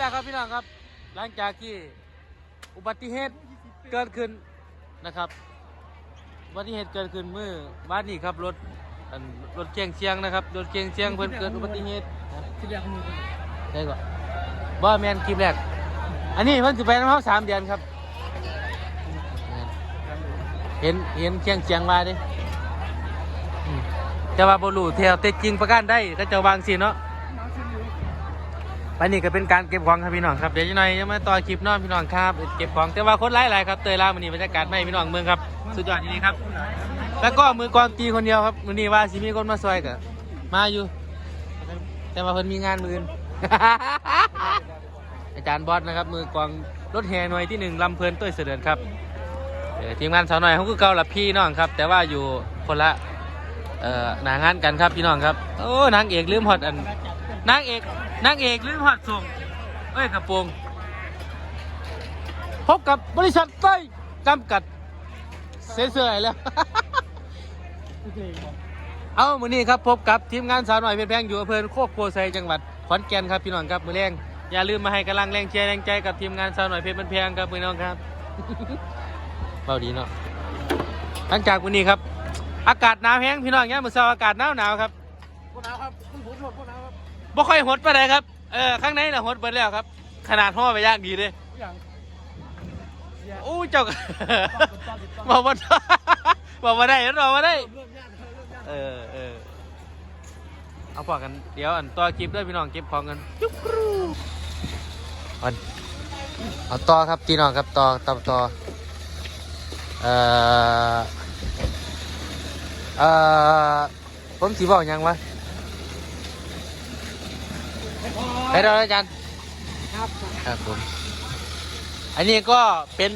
แล้วครับพี่น้องครับ หลังจากที่อุบัติเหตุเกิดขึ้นนะครับอุบัติเหตุเกิดขึ้นเมื่อวานนี้ครับรถอันรถเกียงเชียงนะครับรถเกียงเชียงเพิ่นเกิดอุบัติเหตุนะที่เรียกมือได้ก่อนบ่แมนคลิปแรก อันนี้เพิ่นสิไปน้ำเฮาสามเดือนครับ เห็นเห็นเชียงเชียงมาดิอืมแต่ว่าบ่รู้เที่ยวแต่จริงประกันได้ก็เจะวางสิเนาะ อันนี้ก็เป็นการเก็บของครับพี่น้องครับเดี๋ยวจะหน่อยจะมาต่อคลิปน้องพี่น้องครับเก็บของแต่ว่าคนหลายๆครับเตยล่ามันนี้บรรยากาศไม่พี่น้องเมืองครับสุดยอดจริงๆครับ แล้วก็มือกองตีคนเดียวครับวันนี้ว่าสิมีคนมาซอยกับมาอยู่ แต่ว่าเพิ่นมีงานมืออื่นอาจารย์บอสนะครับ มือกองรถแห่หน่วยที่หนึ่งลำเพลินต้ยเสด็จครับทีมงานสาวหน่อยเขาคือเก่าละพี่น้องครับ แต่ว่าอยู่คนละหนางานกันครับพี่น้องครับโอ้นางเอกลืมฮอดอันนางเอก นางเอกลืมหัดส่งเอ้ยกระโปรงพบกับบริษัทเต้จำกัดเสียเสื่อยแล้ว เอามือนี้ครับพบกับทีมงานสาวหน่อยเพชรแพงอยู่อำเภอโคกโพไซจังหวัดขอนแก่นครับพี่น้องครับมือแรงอย่าลืมมาให้กำลังแรงเชียร์แรงใจกับทีมงานสาวหน่อยเพชรแพงครับพี่น้องครับเบาดีเนาะหลังจากวันนี้ครับ อากาศหนาวแห้งพี่น้องเนี่ยมือเช้าอากาศหนาวหนาวครับพวกน้าครับคุณผมหมดพวกน้าครั บบ่ค่อยหดไปเลยครับ เออ ข้างในน่ะหดเบิดแล้วครับ ขนาดห่อไปยากดีเลยทุกอย่างอู้เจ้าก็ บอกว่าบอกว่าได้บอกว่าได้ เริ่มยากเริ่มยากเออเออเอาพอกันเดี๋ยวอันต่อคลิปด้วยพี่น้องเก็บของกันจุ๊บกรูอันเอาต่อครับพี่น้องครับต่อต่อต่อเอ่อเอ่อผมสีบอกยังวะ ไปแล้วอาจารย์ ครับครับผม อันนี้ก็เป็น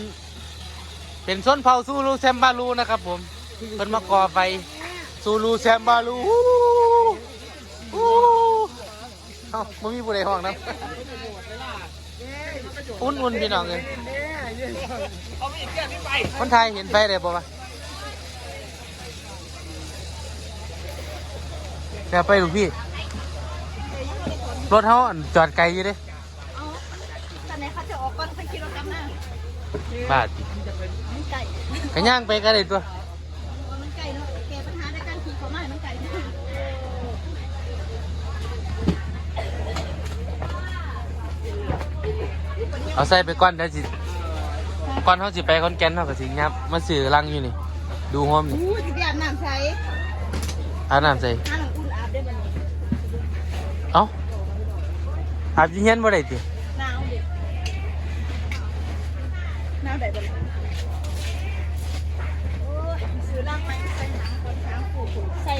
เป็นส้นเผาซูรูแซมบาลูนะครับ ผมเพิ่นมาก่อไฟซูรูแซมบาลูอู้อู้เอ้ามันมีผู้ใดห้องนะอุ่นๆพี่น้องเลยเขาไม่เห็นแก้ที่ไปคนไทยเห็นไฟได้ป่าวะแกไปลูกพี่ รถเขาอั่นจอดไกลอยู่เด้เอาแต่ไหนเขาจะออกก่อนไปคิดรถกลับหน้าบาดมันไก่กระย่างไปก็ได้ตัว มันไก่เนาะแก้ปัญหาในการขี่เขาไม่มันไก่เนาะเอาใส่ไปก้อนเดี๋ยวสิก้อนเขาสิไปคอนแกนเขาก็สิยับมาสื่อรังอยู่นี่ ดูห้อมนี่อู้จะไปอาบน้ำใช้อาบน้ำใส่อาบน้ำอุ่นอาบได้บัดนี้เอ้า อาบยิงเงี้ยนบ่ได้ติหนาวดิหนาวได้บัดนี้โอ้ยซื้อร่างไปใส่หนังคนช้างผูกใส่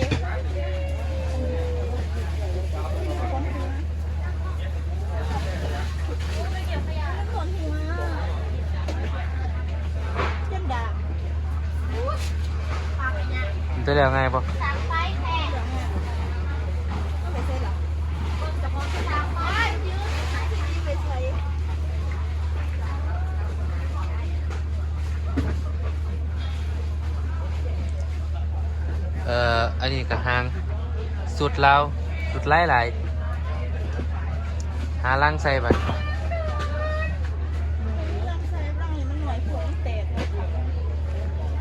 จ็บดาอู้ปากไปเนี่ยมันจะเรียกไงบ่ สามไฟแทนไม่ใช่หรอจะมองสามไฟยืดหายที่ดีไปใส่ เอ่ออั นี่ก็ห่าง สุดเราสุดไล่หลายหาลังใส่ไป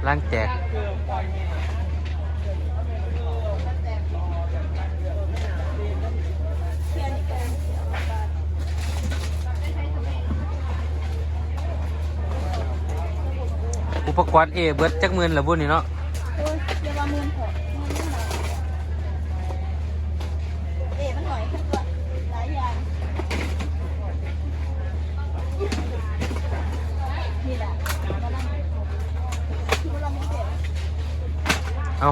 ล่างแจกอุปกรณ์เอเบิร์ดจักมือนหรือบุญนี่เนาะ โอ้ยเรียกว่ามือเถอะมือไม่หน่อยเอ๊ะมันหน่อยแค่ตัวหลายอย่างนี่แหละมานั่งมาลองเก็บ เอา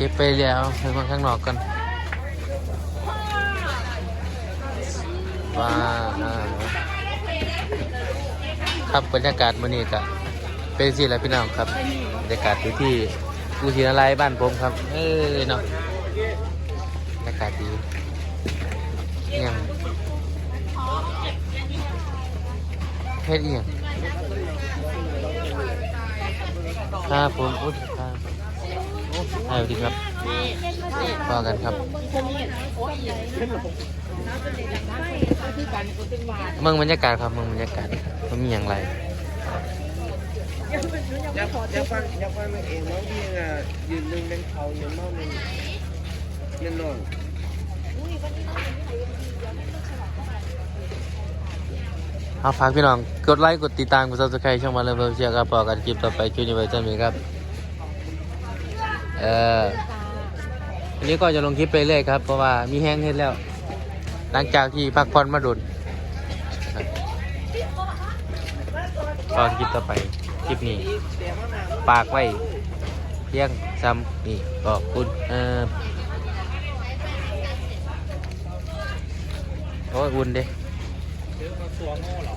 เก็บไปแล้วไปคนข้างนอกกันว้าครับบรรยากาศมื้อนี้ก็เป็นสิแหละพี่น้องครับบรรยากาศอยู่ที่กูศินาลัยบ้านผมครับ เอ้ยเนาะบรรยากาศดีเอียงเฮ็ดเอียครับผมอุ๊ยครับ สวัสดีครับพอกันครับเมืองบรรยากาศครับเมืองบรรยากาศมันมีอย่างไรอยากอยากฟังอยากฟังนางเอกน้องพี่อะยืนหนึ่งเป็นเขายืนเมาหนึ่งยืนนอนเอาฝากพี่น้อง กดไลค์ กดติดตาม กด subscribe ช่องมาเลเพื่อเชียร์ครับพอกันคลิปต่อไปคลิปนี้ไว้จอกันครับ เอออันนี้ก็จะลงคลิปไปเรื่อยครับ เพราะว่ามีแห้งเฮ็ดแล้ว หลังจากที่พักผ่อนมาโดนตอนคลิปต่อไป คลิปนี้ปากไว้เพียงซ้ำนี่ขอบคุณเออโอ้ยอุ่นเด้ซื้อมาตัวโง่หรอ